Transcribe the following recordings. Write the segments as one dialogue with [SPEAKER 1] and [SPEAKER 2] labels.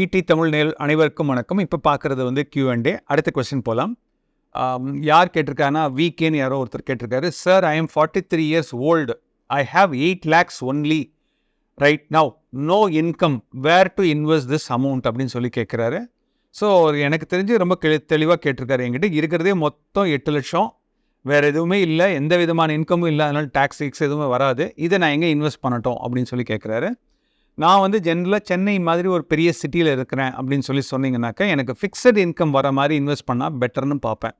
[SPEAKER 1] ED Tamil நேல் அனைவருக்கும் வணக்கம். இப்போ பார்க்குறது வந்து க்யூ அண்ட் டே அடுத்த கொஸ்டின் போகலாம் யார் கேட்டிருக்காங்கன்னா வீக்கேன்னு யாரோ ஒருத்தர் கேட்டிருக்காரு. Sir I am forty three years old I have eight lakhs only right now no income where to invest this amount அப்படின்னு சொல்லி கேட்குறாரு ஸோ எனக்கு தெரிஞ்சு ரொம்ப கெளி தெளிவாக கேட்டிருக்காரு என்கிட்ட. இருக்கிறதே மொத்தம் எட்டு லட்சம். வேறு எதுவுமே இல்லை. எந்த விதமான இன்கமும் இல்லை அதனால டேக்ஸ் கிக்ஸ் எதுவுமே வராது. இதை நான் எங்கே இன்வெஸ்ட் பண்ணட்டும்? அப்படின்னு சொல்லி கேட்குறாரு நான் வந்து ஜென்ரலாக சென்னை மாதிரி ஒரு பெரிய சிட்டியில் இருக்கிறேன் அப்படின்னு சொல்லி சொன்னீங்கன்னாக்கா எனக்கு ஃபிக்ஸட் இன்கம் வர மாதிரி இன்வெஸ்ட் பண்ணால் பெட்டர்னு பார்ப்பேன்.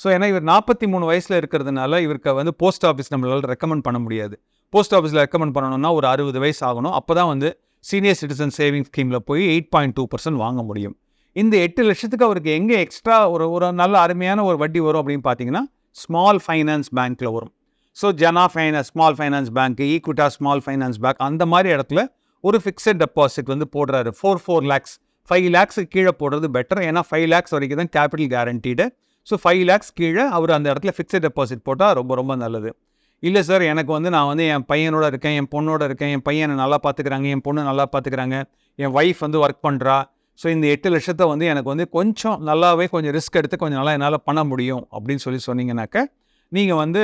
[SPEAKER 1] ஸோ ஏன்னா இவர் நாற்பத்தி மூணு வயசில் இருக்கிறதுனால இவருக்கு வந்து போஸ்ட் ஆஃபீஸ் நம்மளால் ரெக்கமெண்ட் பண்ண முடியாது. போஸ்ட் ஆஃபீஸில் ரெக்கமெண்ட் பண்ணணும்னா ஒரு அறுபது வயசு ஆகணும். அப்போ தான் வந்து சீனியர் சிட்டிசன் சேவிங் ஸ்கீமில் போய் எயிட் பாயிண்ட் டூ பர்சன்ட் வாங்க முடியும். இந்த எட்டு லட்சத்துக்கு அவருக்கு எங்கே எக்ஸ்ட்ரா ஒரு ஒரு நல்ல அருமையான ஒரு வட்டி வரும் அப்படின்னு பார்த்தீங்கன்னா ஸ்மால் ஃபைனான்ஸ் பேங்க்கில் வரும். So Jana finance small finance bank Equitas small finance bank அந்த மாதிரி இடத்துல ஒரு ஃபிக்ஸட் டெபாசிட் வந்து போடுறாரு. ஃபோர் ஃபோர் லேக்ஸ் ஃபைவ் லேக்ஸுக்கு கீழே போடுறது பெட்டர் ஏன்னா ஃபைவ் லேக்ஸ் வரைக்கும் தான் capital guaranteed so five lakhs கீழே அவர் அந்த இடத்துல ஃபிக்ஸட் டெபாசிட் போட்டால் ரொம்ப ரொம்ப நல்லது. இல்லை சார் எனக்கு வந்து நான் வந்து என் பையனோட இருக்கேன் என் பொண்ணோட இருக்கேன் என் பையனை நல்லா பார்த்துக்கிறாங்க என் பொண்ணு நல்லா பார்த்துக்கிறாங்க என் ஒய்ஃப் வந்து ஒர்க் பண்ணுறா ஸோ இந்த எட்டு லட்சத்தை வந்து எனக்கு வந்து கொஞ்சம் நல்லாவே கொஞ்சம் ரிஸ்க் எடுத்து கொஞ்சம் நல்லா என்னால் பண்ண முடியும் அப்படின்னு சொல்லி சொன்னீங்கன்னாக்க நீங்கள் வந்து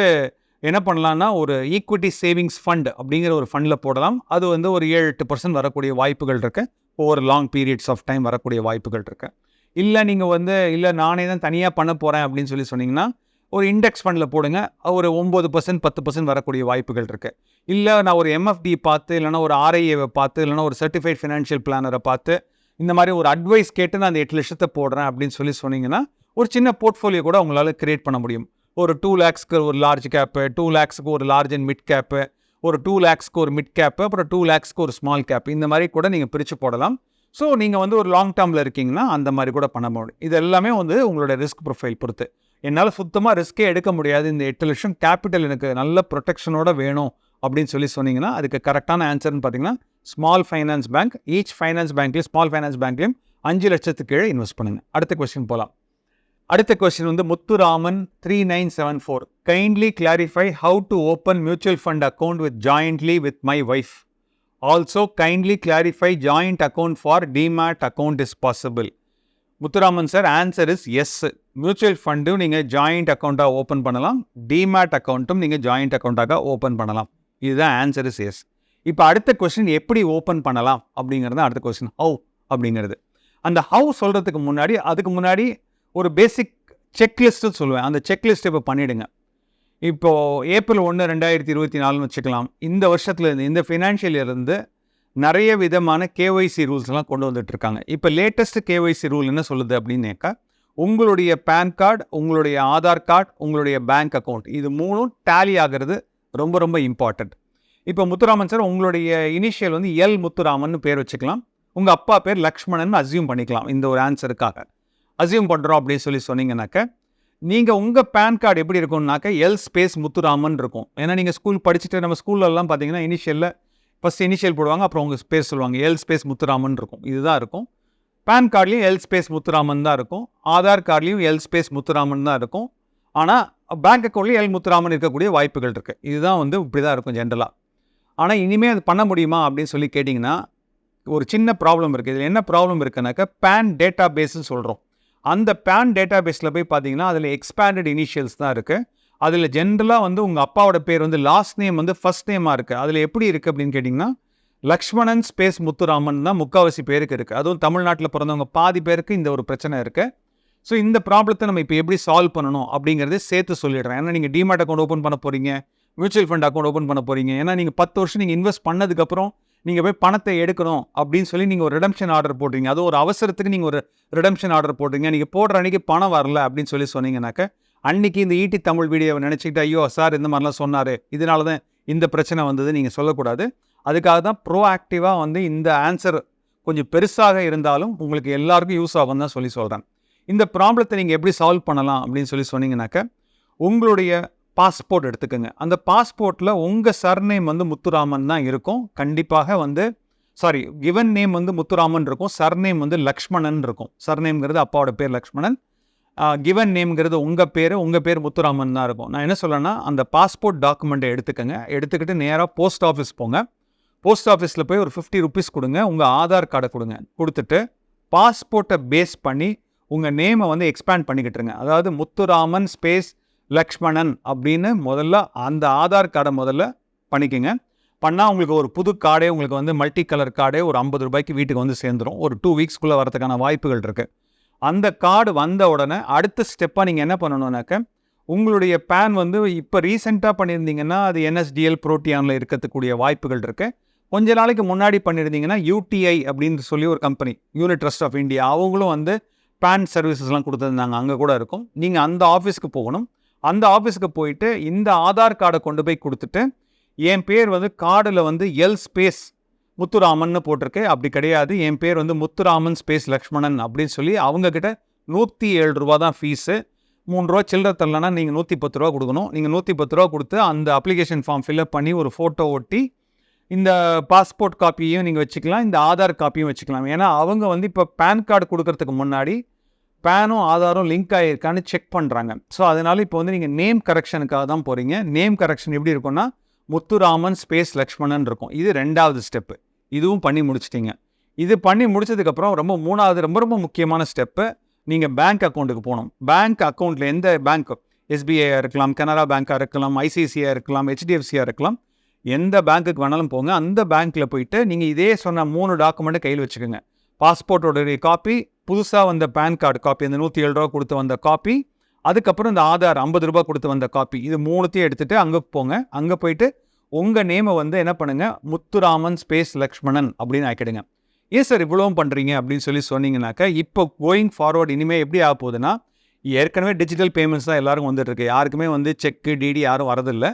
[SPEAKER 1] என்ன பண்ணலான்னா ஒரு ஈக்விட்டி சேவிங்ஸ் ஃபண்ட் அப்படிங்கிற ஒரு ஃபண்டில் போடலாம். அது வந்து ஒரு ஏழு எட்டு பர்சன்ட் வரக்கூடிய வாய்ப்புகள் இருக்கு. ஒவ்வொரு லாங் பீரியட்ஸ் ஆஃப் டைம் வரக்கூடிய வாய்ப்புகள் இருக்கு. இல்லை நீங்கள் வந்து இல்லை நானே தான் தனியாக பண்ண போகிறேன் அப்படின்னு சொல்லி சொன்னீங்கன்னா ஒரு இண்டெக்ஸ் ஃபண்டில் போடுங்க. ஒரு ஒம்பது பர்சன்ட் பத்து பர்சன்ட் வரக்கூடிய வாய்ப்புகள் இருக்கு. இல்லை நான் ஒரு எம்எஃப்டி பார்த்து இல்லைனா ஒரு ஆர்ஐஏவை பார்த்து இல்லைனா ஒரு சர்டிஃபைட் ஃபினான்ஷியல் பிளானரை பார்த்து இந்த மாதிரி ஒரு அட்வைஸ் கேட்டு நான் அந்த எட்டு லட்சத்தை போடுறேன் அப்படின்னு சொல்லி சொன்னீங்கன்னா ஒரு சின்ன போர்ட்ஃபோலியோ கூட உங்களால் கிரியேட் பண்ண முடியும். ஒரு டூ லேக்ஸ்க்கு ஒரு லார்ஜ் கேப்பு டூ லேக்ஸ்க்கு ஒரு லார்ஜ் அண்ட் மிட் கேப்பு ஒரு டூ லேக்ஸ்க்கு ஒரு மிட் கேப்பு அப்புறம் டூ லேக்ஸ்க்கு ஒரு ஸ்மால் கேப் இந்த மாதிரி கூட நீங்கள் பிரித்து போடலாம். ஸோ நீங்கள் வந்து ஒரு லாங் டேர்மில் இருக்கீங்கன்னா அந்த மாதிரி கூட பண்ண முடியும். இது எல்லாமே வந்து உங்களோட ரிஸ்க் ப்ரொஃபைல் பொறுத்து. என்னால் சுத்தமாக ரிஸ்க்கே எடுக்க முடியாது. இந்த எட்டு லட்சம் கேபிட்டல் எனக்கு நல்ல ப்ரொடெக்ஷனோட வேணும் அப்படின்னு சொல்லி சொன்னீங்கன்னா அதுக்கு கரெக்டான ஆன்சர்னு பார்த்தீங்கன்னா small finance bank each finance பேங்க்லேயும் small finance பேங்க்லேயும் அஞ்சு லட்சத்துக்கு கீழே இன்வெஸ்ட் பண்ணுங்கள் அடுத்த கொஸ்டின் போகலாம் அடுத்த கொஸ்டின் வந்து Muthuraman three nine seven four kindly clarify how to open mutual fund account with jointly with my wife also kindly clarify joint account for demat account is possible Muthuraman sir answer is yes mutual ஃபண்டும் நீங்கள் joint அக்கௌண்ட்டாக open பண்ணலாம். Demat அக்கௌண்ட்டும் நீங்கள் joint அக்கௌண்ட்டாக open பண்ணலாம். இதுதான் answer is S இப்போ அடுத்த கொஸ்டின் எப்படி ஓப்பன் பண்ணலாம் அப்படிங்கிறது தான் அடுத்த கொஸ்டின் ஹவு அப்படிங்கிறது. அந்த ஹவு சொல்கிறதுக்கு முன்னாடி அதுக்கு முன்னாடி ஒரு பேசிக் செக்லிஸ்ட்டு சொல்லுவேன். அந்த செக்லிஸ்ட்டை இப்போ பண்ணிவிடுங்க இப்போது ஏப்ரல் ஒன்று ரெண்டாயிரத்தி இருபத்தி நாலுன்னு வச்சுக்கலாம். இந்த வருஷத்துலேருந்து இந்த ஃபினான்ஷியல் இருந்து நிறைய விதமான கேஒய்சி ரூல்ஸ்லாம் கொண்டு வந்துட்டுருக்காங்க இப்போ லேட்டஸ்ட்டு கேஒய்சி ரூல் என்ன சொல்லுது அப்படின்னாக்கா உங்களுடைய பேன் கார்டு உங்களுடைய ஆதார் கார்டு உங்களுடைய பேங்க் அக்கௌண்ட் இது மூணும் டேலி ஆகிறது ரொம்ப ரொம்ப இம்பார்ட்டண்ட் இப்போ முத்துராமன் சார் உங்களுடைய இனிஷியல் வந்து எல் முத்துராமன் பேர் வச்சுக்கலாம். உங்கள் அப்பா பேர் லக்ஷ்மணன் அசியூம் பண்ணிக்கலாம். இந்த ஒரு ஆன்சருக்காக அசியூம் பண்ணுறோம் அப்படின்னு சொல்லி சொன்னீங்கன்னாக்க நீங்கள் உங்கள் பேன் கார்டு எப்படி இருக்கும்னாக்க எல் ஸ்பேஸ் முத்துராமன் இருக்கும். ஏன்னா நீங்கள் ஸ்கூல் படிச்சுட்டு நம்ம ஸ்கூல்லலாம் பார்த்தீங்கன்னா இனிஷியலில் ஃபஸ்ட் இனிஷியல் போடுவாங்க அப்புறம் உங்கள் ஸ்பேஸ் சொல்லுவாங்க. எல் ஸ்பேஸ் முத்துராமன் இருக்கும். இதுதான் இருக்கும். பேன் கார்ட்லேயும் எல் ஸ்பேஸ் முத்துராமன் தான் இருக்கும். ஆதார் கார்ட்லேயும் எல் ஸ்பேஸ் முத்துராமன் தான் இருக்கும். ஆனால் பேங்க் அக்கௌண்ட்லேயும் எல் முத்துராமன் இருக்கக்கூடிய வாய்ப்புகள் இருக்குது இதுதான் வந்து இப்படி தான் இருக்கும் ஜென்ரலாக ஆனால் இனிமேல் அது பண்ண முடியுமா அப்படின்னு சொல்லி கேட்டிங்கன்னா ஒரு சின்ன ப்ராப்ளம் இருக்குது இதில் என்ன ப்ராப்ளம் இருக்குன்னாக்கா பேன் டேட்டா பேஸ்ன்னு சொல்கிறோம் அந்த பேன் டேட்டா பேஸில் போய் பார்த்தீங்கன்னா அதில் எக்ஸ்பேண்டட் இனிஷியல்ஸ் தான் இருக்குது அதில் ஜென்ரலாக வந்து உங்கள் அப்பாவோட பேர் வந்து லாஸ்ட் நேம் வந்து ஃபஸ்ட் நேமாக இருக்குது அதில் எப்படி இருக்குது அப்படின்னு கேட்டிங்கன்னா லக்ஷ்மணன் ஸ்பேஸ் முத்துராமன் தான் முக்காவாசி பேருக்கு இருக்குது அதுவும் தமிழ்நாட்டில் பிறந்தவங்க பாதி பேருக்கு இந்த ஒரு பிரச்சனை இருக்குது ஸோ இந்த ப்ராப்ளத்தை நம்ம இப்போ எப்படி சால்வ் பண்ணணும் அப்படிங்கிறதே சேர்த்து சொல்லிடுறேன். ஏன்னா நீங்கள் டிமார்ட் அக்கௌண்ட் ஓப்பன் பண்ண போகிறீங்க மியூச்சுவல் ஃபண்ட் அக்கௌண்ட் ஓப்பன் பண்ண போகிறீங்க ஏன்னா நீங்கள் பத்து வருஷம் நீங்கள் இன்வெஸ்ட் பண்ணதுக்கப்புறம் நீங்கள் போய் பணத்தை எடுக்கணும் அப்படின்னு சொல்லி நீங்கள் ஒரு ரிடம்ஷன் ஆர்டர் போடுறீங்க. அது ஒரு அவசரத்துக்கு நீங்கள் ஒரு ரிடம்ஷன் ஆர்டர் போடுறீங்க. நீங்கள் போடுற அன்றைக்கி பணம் வரல அப்படின்னு சொல்லி சொன்னீங்கன்னாக்க அன்றைக்கி இந்த ஈட்டி தமிழ் வீடியோவை நினச்சிக்கிட்டு ஐயோ சார் இந்த மாதிரிலாம் சொன்னார். இதனால தான் இந்த பிரச்சனை வந்தது நீங்கள் சொல்லக்கூடாது. அதுக்காக தான் ப்ரோ ஆக்டிவாக வந்து இந்த ஆன்சர் கொஞ்சம் பெருசாக இருந்தாலும் உங்களுக்கு எல்லாருக்கும் யூஸ் ஆகும் தான் சொல்லி சொல்கிறேன் இந்த ப்ராப்ளத்தை நீங்கள் எப்படி சால்வ் பண்ணலாம் அப்படின்னு சொல்லி சொன்னீங்கன்னாக்க உங்களுடைய பாஸ்போர்ட் எடுத்துக்கோங்க. அந்த பாஸ்போர்ட்டில் உங்கள் சர்நேம் வந்து முத்துராமன் தான் இருக்கும். கண்டிப்பாக வந்து சாரி கிவன் நேம் வந்து முத்துராமன் இருக்கும். சர்நேம் வந்து லக்ஷ்மணன் இருக்கும். சர்நேம்ங்கிறது அப்பாவோட பேர் லக்ஷ்மணன். கிவன் நேம்ங்கிறது உங்கள் பேர் உங்கள் பேர் முத்துராமன் தான் இருக்கும். நான் என்ன சொல்லேன்னா அந்த பாஸ்போர்ட் டாக்குமெண்ட்டை எடுத்துக்கோங்க. எடுத்துக்கிட்டு நேராக போஸ்ட் ஆஃபீஸ் போங்க. போஸ்ட் ஆஃபீஸில் போய் ஒரு ஃபிஃப்டி ருபீஸ் கொடுங்க. உங்கள் ஆதார் கார்டை கொடுங்க. கொடுத்துட்டு பாஸ்போர்ட்டை பேஸ் பண்ணி உங்கள் நேமை வந்து எக்ஸ்பேண்ட் பண்ணிக்கிட்டுருங்க. அதாவது முத்துராமன் ஸ்பேஸ் லக்ஷ்மணன் அப்படின்னு முதல்ல அந்த ஆதார் கார்டை முதல்ல பண்ணிக்கோங்க. பண்ணால் உங்களுக்கு ஒரு புது கார்டே உங்களுக்கு வந்து மல்டி கலர் கார்டே ஒரு ஐம்பது ரூபாய்க்கு வீட்டுக்கு வந்து சேர்ந்துடும் ஒரு டூ வீக்ஸ்க்குள்ளே வரதுக்கான வாய்ப்புகள் இருக்குது அந்த கார்டு வந்த உடனே அடுத்த ஸ்டெப்பாக நீங்கள் என்ன பண்ணணுன்னாக்க உங்களுடைய பேன் வந்து இப்போ ரீசெண்டாக பண்ணியிருந்தீங்கன்னா அது என்எஸ்டிஎல் புரோட்டியானில் இருக்கக்கூடிய வாய்ப்புகள் இருக்குது கொஞ்ச நாளைக்கு முன்னாடி பண்ணியிருந்தீங்கன்னா யூடிஐ அப்படின்னு சொல்லி ஒரு company unit trust of India அவங்களும் வந்து பேன் சர்வீசஸ்லாம் கொடுத்துருந்தாங்க. அங்கே கூட இருக்கும். நீங்கள் அந்த ஆஃபீஸ்க்கு போகணும். அந்த ஆஃபீஸ்க்கு போயிட்டு இந்த ஆதார் கார்டை கொண்டு போய் கொடுத்துட்டு என் பேர் வந்து கார்டில் வந்து எல் ஸ்பேஸ் முத்துராமன்னு போட்டிருக்கு. அப்படி கிடையாது. என் பேர் வந்து முத்துராமன் ஸ்பேஸ் லக்ஷ்மணன் அப்படின்னு சொல்லி அவங்கக்கிட்ட நூற்றி ஏழு ரூபா தான் ஃபீஸு மூணு ரூபா சில்லறை தரலன்னா நீங்கள் நூற்றி பத்து ரூபா கொடுக்கணும். நீங்கள் நூற்றி பத்து ரூபா கொடுத்து அந்த அப்ளிகேஷன் ஃபார்ம் ஃபில்அப் பண்ணி ஒரு ஃபோட்டோ ஒட்டி இந்த பாஸ்போர்ட் காப்பியையும் நீங்கள் வச்சுக்கலாம். இந்த ஆதார் காப்பியும் வச்சுக்கலாம். ஏன்னா அவங்க வந்து இப்போ பேன் கார்டு கொடுக்கறதுக்கு முன்னாடி பேனும் ஆதாரும் லிங்க் ஆகிருக்கான்னு செக் பண்ணுறாங்க ஸோ அதனால் இப்போ வந்து நீங்கள் நேம் கரெக்ஷனுக்காக தான் போகிறீங்க நேம் கரெக்ஷன் எப்படி இருக்கும்னா முத்துராமன் ஸ்பேஸ் லக்ஷ்மணன் இருக்கும். இது ரெண்டாவது ஸ்டெப்பு இதுவும் பண்ணி முடிச்சிட்டிங்க. இது பண்ணி முடிச்சதுக்கப்புறம் ரொம்ப மூணாவது ரொம்ப ரொம்ப முக்கியமான ஸ்டெப்பு நீங்கள் பேங்க் அக்கௌண்ட்டுக்கு போகணும். பேங்க் அக்கௌண்ட்டில் எந்த பேங்க் எஸ்பிஐயாக இருக்கலாம் கனரா பேங்க்காக இருக்கலாம் ஐசிஐசியாக இருக்கலாம் ஹெச்டிஎஃப்சியாக இருக்கலாம். எந்த பேங்க்குக்கு வேணாலும் போங்க. அந்த பேங்க்கில் போயிட்டு நீங்கள் இதே சொன்ன மூணு டாக்குமெண்ட்டை கையில் வச்சுக்கோங்க. பாஸ்போர்ட்டோடைய காப்பி புதுசாக வந்த பேன் கார்டு காப்பி அந்த நூற்றி ஏழு ரூபா கொடுத்து வந்த காப்பி அதுக்கப்புறம் இந்த ஆதார் ஐம்பது ரூபா கொடுத்து வந்த காப்பி இது மூணுத்தையும் எடுத்துகிட்டு அங்கே போங்க. அங்கே போயிட்டு உங்கள் நேமை வந்து என்ன பண்ணுங்கள் முத்துராமன் ஸ்பேஸ் லக்ஷ்மணன் அப்படின்னு ஆக்கிடுங்க. ஏன் சார் இவ்வளவும் பண்ணுறீங்க அப்படின்னு சொல்லி சொன்னீங்கனாக்கா இப்போ கோயிங் ஃபார்வர்ட் இனிமேல் எப்படி ஆக போகுதுன்னா ஏற்கனவே டிஜிட்டல் பேமெண்ட்ஸ் தான் எல்லாரும் வந்துட்டுருக்கு யாருக்குமே வந்து செக்கு டிடி யாரும் வரதில்லை.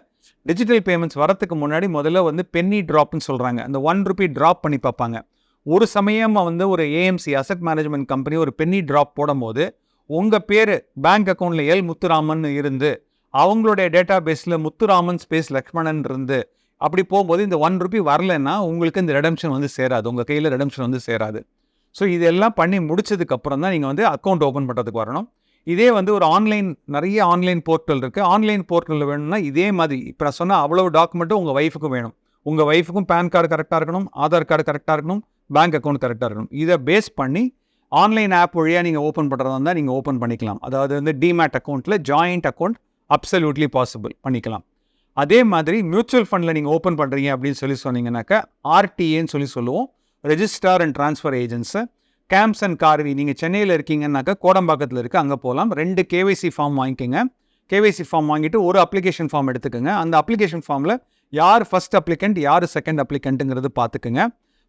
[SPEAKER 1] டிஜிட்டல் பேமெண்ட்ஸ் வரத்துக்கு முன்னாடி முதல்ல வந்து பென்னி ட்ராப்னு சொல்கிறாங்க அந்த ஒன் ருபி ட்ராப் பண்ணி பார்ப்பாங்க. ஒரு சமயம் வந்து ஒரு ஏஎம்சி அசட் மேனேஜ்மெண்ட் கம்பெனி ஒரு பென்னி ட்ராப் போடும்போது உங்கள் பேர் பேங்க் அக்கௌண்ட்டில் எல் முத்துராமன் இருந்து அவங்களுடைய டேட்டா பேஸில் முத்துராமன் ஸ்பேஸ் லக்ஷ்மணன் இருந்து அப்படி போகும்போது இந்த ஒன் ருபி வரலைன்னா உங்களுக்கு இந்த ரெடம்ஷன் வந்து சேராது உங்கள் கையில் ரெடம்ஷன் வந்து சேராது. ஸோ இதெல்லாம் பண்ணி முடிச்சதுக்கப்புறம் தான் நீங்கள் வந்து அக்கௌண்ட் ஓப்பன் பண்ணுறதுக்கு வரணும். இதே வந்து ஒரு ஆன்லைன் நிறைய ஆன்லைன் போர்ட்டல் இருக்குது ஆன்லைன் போர்ட்டலில் வேணும்னா இதே மாதிரி இப்போ நான் சொன்ன அவ்வளோ டாக்குமெண்ட்டும் உங்கள் ஒய்ஃபுக்கும் வேணும். உங்கள் ஒய்ஃபுக்கும் பேன் கார்டு கரெக்டாக இருக்கணும் ஆதார் கார்டு கரெக்டாக இருக்கணும் பேங்க் அக்கௌண்ட் கரெக்டாக இருக்கணும். இதை பேஸ் பண்ணி ஆன்லைன் ஆப் வழியாக நீங்கள் ஓப்பன் பண்ணுறதா இருந்தால் நீங்கள் ஓப்பன் பண்ணிக்கலாம். அதாவது வந்து டிமேட் அக்கௌண்ட்டில் ஜாயிண்ட் அக்கௌண்ட் அப்சல்யூட்லி பாசிபிள் பண்ணிக்கலாம். அதே மாதிரி மியூச்சுவல் ஃபண்டில் நீங்கள் ஓப்பன் பண்ணுறீங்க அப்படின்னு சொல்லி சொன்னீங்கன்னாக்கா ஆர்டிஏன்னு சொல்லி சொல்லுவோம். Registrar and transfer agents CAMS and Karvy நீங்கள் சென்னையில் இருக்கீங்கன்னாக்கா கோடம்பாக்கத்தில் இருக்குது அங்கே போகலாம் ரெண்டு கேவைசி ஃபார்ம் வாங்கிக்கோங்க. கேவைசி ஃபார்ம் வாங்கிட்டு ஒரு அப்ளிகேஷன் ஃபார்ம் எடுத்துக்கோங்க. அந்த அப்ளிகேஷன் ஃபார்மில் யார் ஃபர்ஸ்ட் அப்ளிகண்ட் யார் செகண்ட் அப்ளிகண்ட்டுங்கிறது பார்த்துக்குங்க.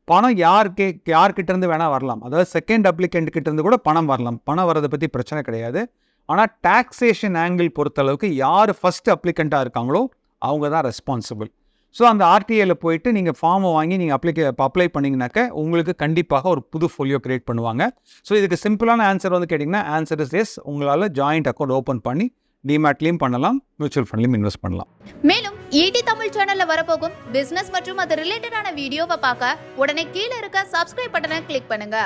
[SPEAKER 1] பணம் யாருக்கு யார்கிட்ட இருந்து வேணால் வரலாம். அதாவது செகண்ட் அப்ளிகண்ட் கிட்டேருந்து கூட பணம் வரலாம். பணம் வரதை பற்றி பிரச்சனை கிடையாது. ஆனால் டாக்ஸேஷன் ஆங்கிள் பொறுத்தளவுக்கு யார் ஃபர்ஸ்ட் அப்ளிகண்ட்டாக இருக்காங்களோ அவங்க தான் ரெஸ்பான்சிபிள் ஸோ அந்த ஆர்டிஏல போயிட்டு நீங்கள் ஃபார்மை வாங்கி நீங்கள் அப்ளிகே அப்ளை பண்ணிங்கனாக்க உங்களுக்கு கண்டிப்பாக ஒரு புது ஃபோலியோ கிரியேட் பண்ணுவாங்க. ஸோ இதுக்கு சிம்பிளான ஆன்சர் வந்து கேட்டிங்கன்னா ஆன்சர் இஸ் எஸ் உங்களால் ஜாயிண்ட் அக்கௌண்ட் ஓப்பன் பண்ணி டிமேட்லையும் பண்ணலாம் மியூச்சுவல் ஃபண்ட்லையும் இன்வெஸ்ட் பண்ணலாம்.
[SPEAKER 2] மேலும் ஈடி தமிழ் சேனல்ல வரப்போகும் பிசினஸ் மற்றும் அது ரிலேட்டடான வீடியோவை பார்க்க உடனே கீழே இருக்க சப்ஸ்கிரைப் பட்டனை கிளிக் பண்ணுங்க.